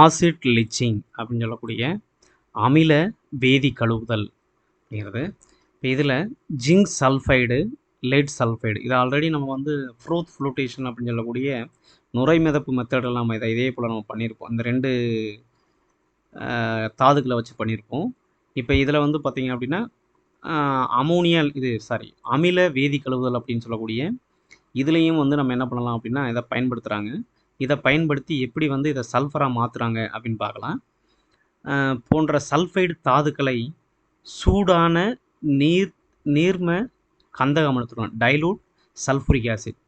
Acid லிச்சிங் அப்படின்னு சொல்லக்கூடிய அமில வேதி கழுவுதல் அப்படிங்கிறது. இப்போ இதில் ஜிங்க் சல்ஃபைடு லெட் சல்ஃபைடு இது ஆல்ரெடி நம்ம வந்து ஃப்ரூத் ஃப்ளூட்டேஷன் அப்படின்னு சொல்லக்கூடிய நுரை மிதப்பு மெத்தடெல்லாம் நம்ம இதை இதே போல் நம்ம பண்ணியிருப்போம் இந்த ரெண்டு தாதுக்களை வச்சு பண்ணியிருப்போம் இப்போ இதில் வந்து பார்த்திங்க அப்படின்னா அமோனியா இது சாரி அமில வேதி கழுவுதல் அப்படின்னு சொல்லக்கூடிய இதுலேயும் வந்து நம்ம என்ன பண்ணலாம் அப்படின்னா இதை பயன்படுத்துகிறாங்க இதை பயன்படுத்தி எப்படி வந்து இதை சல்ஃபராக மாற்றுறாங்க அப்படின்னு பார்க்கலாம். போன்ற சல்ஃபைடு தாதுக்களை சூடான நீர் நீர்ம கந்தக அமிலத்துடன் டைலூட் சல்ஃபுரிக் ஆசிட்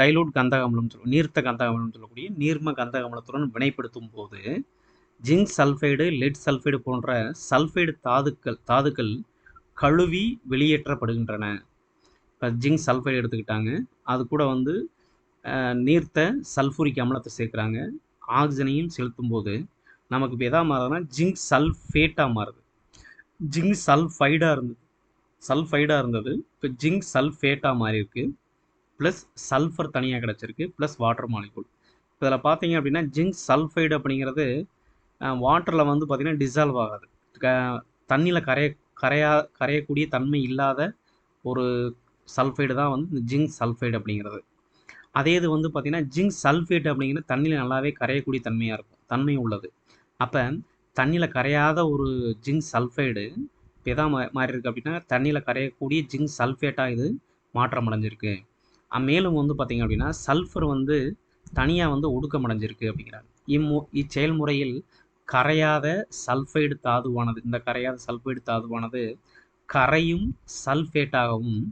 டைலூட் கந்தக அமிலம் சொல்லுவோம் நீர்த்த கந்தக அமிலம் சொல்லக்கூடிய நீர்ம கந்தக அமிலத்துடன் வினைப்படுத்தும் போது ஜிங்க் சல்ஃபைடு லெட் சல்ஃபைடு போன்ற சல்ஃபைடு தாதுக்கள் தாதுக்கள் கழுவி வெளியேற்றப்படுகின்றன. இப்போ ஜிங்க் சல்ஃபைடு எடுத்துக்கிட்டாங்க. அது கூட வந்து நீர்த்த சல்ஃபூரிக் அமிலத்தை சேர்க்குறாங்க. ஆக்சிஜனையும் செலுத்தும் போது நமக்கு இப்போ எதாக மாறுதுன்னா ஜிங்க் சல்ஃபேட்டாக மாறுது. ஜிங்க் சல்ஃபைடாக இருந்தது. சல்ஃபைடாக இருந்தது. இப்போ ஜிங்க் சல்ஃபேட்டாக மாறி இருக்கு ப்ளஸ் சல்ஃபர் தனியாக கிடச்சிருக்கு. Plus water molecule. இதில் பார்த்தீங்க அப்படின்னா ஜிங்க் சல்ஃபைடு அப்படிங்கிறது வாட்டரில் வந்து பார்த்திங்கன்னா டிசால்வ் ஆகாது. க தண்ணியில் கரைய கரையா கரையக்கூடிய தன்மை இல்லாத ஒரு சல்ஃபைடு தான் வந்து இந்த ஜிங்க் சல்ஃபைடு அப்படிங்கிறது. அதே இது வந்து பார்த்திங்கன்னா ஜிங்க் சல்ஃபேட் அப்படிங்கிறது தண்ணியில் நல்லாவே கரையக்கூடிய தன்மையாக இருக்கும். தன்மை உள்ளது. அப்போ தண்ணியில் கரையாத ஒரு ஜிங்க் சல்ஃபைடு இப்போ எதா மா மாறி இருக்குது அப்படின்னா தண்ணியில் கரையக்கூடிய ஜிங்க் சல்ஃபேட்டாக இது மாற்றம் அடைஞ்சிருக்கு மேலும் வந்து பார்த்திங்க அப்படின்னா சல்ஃபர் வந்து தனியாக வந்து ஒடுக்கம் அடைஞ்சிருக்கு அப்படிங்கிறாங்க. இம்மு இச்செயல்முறையில் கரையாத சல்ஃபைடு தாதுவானது இந்த கரையாத சல்ஃபைடு தாதுவானது கரையும் சல்ஃபேட்டாகவும்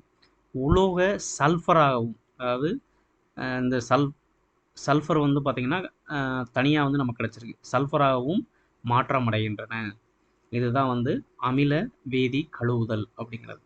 உலோக சல்ஃபராகவும் அதாவது இந்த சல் சல்ஃபர் வந்து பார்த்திங்கன்னா தனியாக வந்து நமக்கு கிடச்சிருக்கு. சல்ஃபராகவும் மாற்றம் அடைகின்றன இதுதான் வந்து அமில வேதி கழுவுதல் அப்படிங்கிறது.